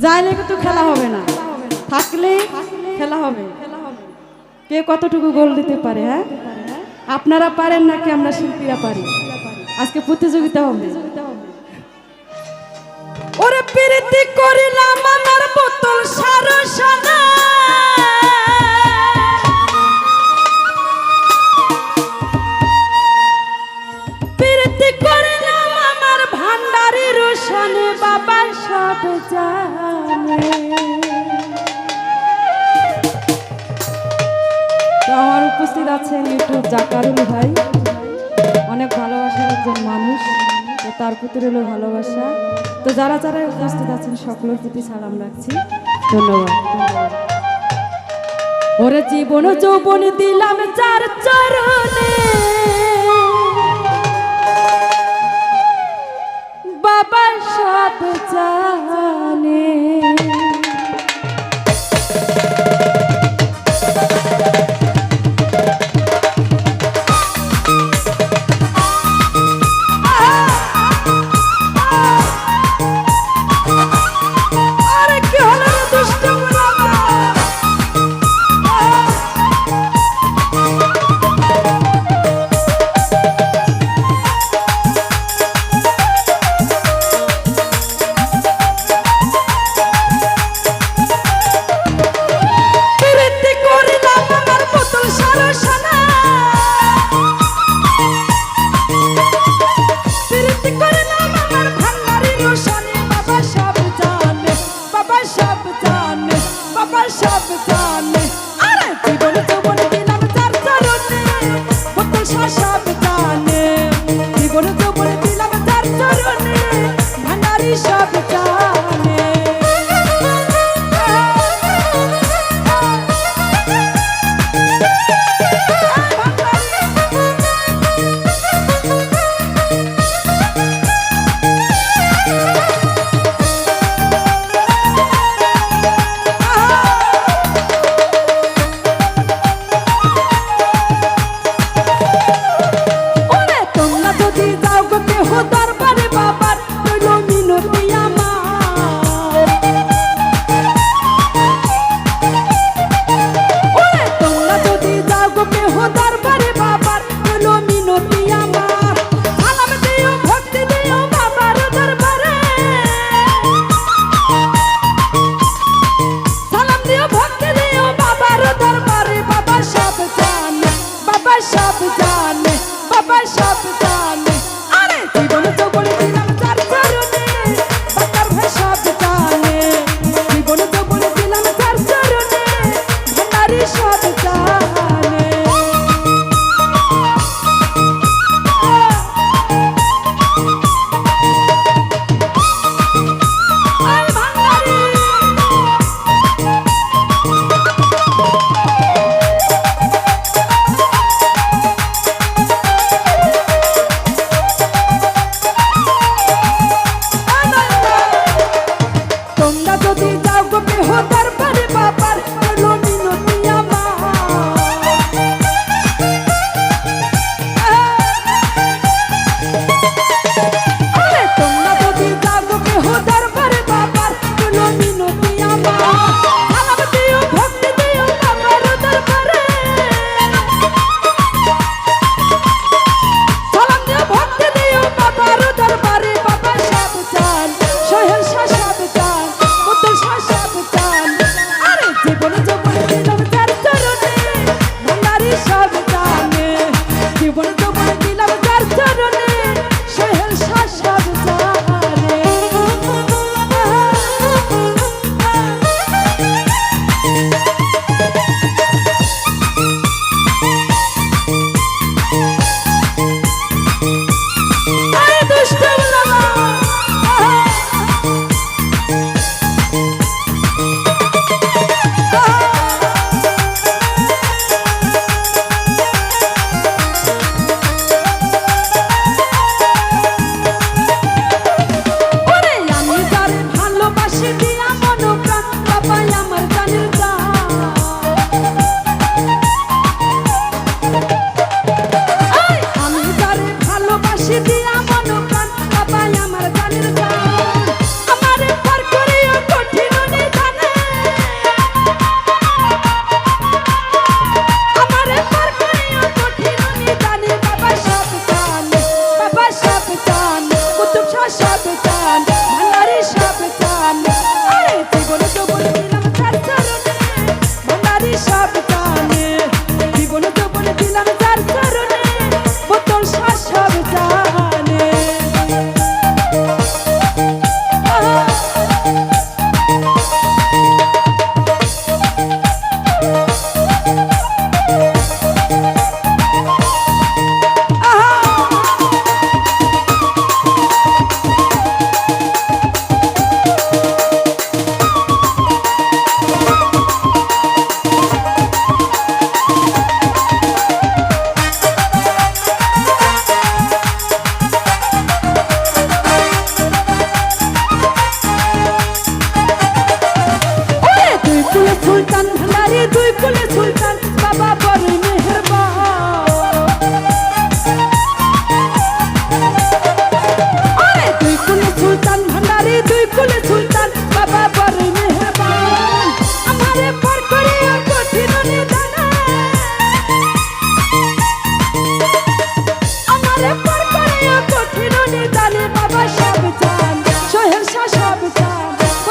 যাইলে কিন্তু খেলা হবে না। থাকলে খেলা হবে। কে কতটুকু গোল দিতে পারে হ্যাঁ? আপনারা পারেন নাকি আমরা শিল্পীরা পারি? আজকে প্রতিযোগিতা হবে। ওরে প্রীতি করিলাম আমার বোতল সারা সারা। বাবার সব জানে। তো আমার উপস্থিত আছেন ইউটিউব জাকারুল ভাই। অনেক ভালোবাসার একজন মানুষ। তো তার প্রতি রইল ভালোবাসা। তো যারা যারা উপস্থিত আছেন সকলের প্রতি সালাম রাখছি। ধন্যবাদ। ওরে জীবন যৌবন দিলাম চার চরণে। বাসাতে জানে।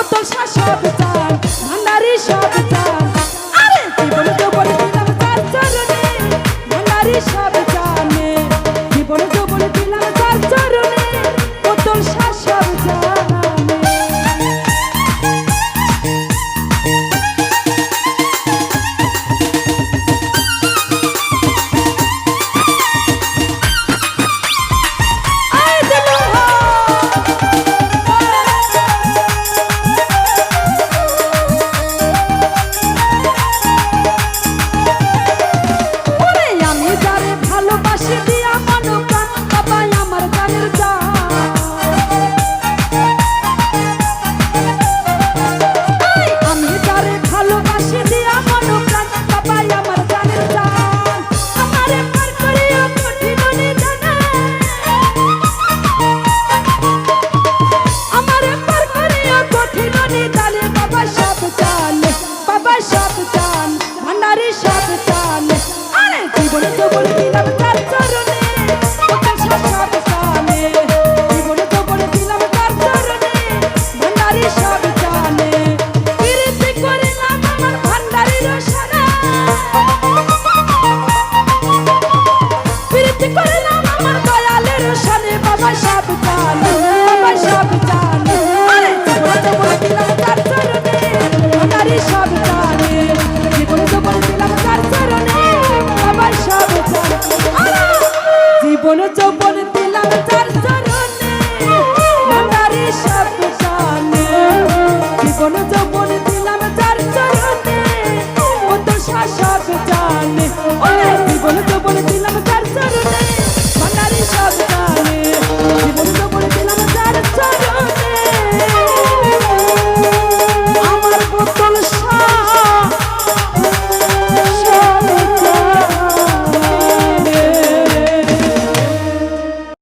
কত শাসক চান। ভান্ডারি সব যৌবন দিলাম চার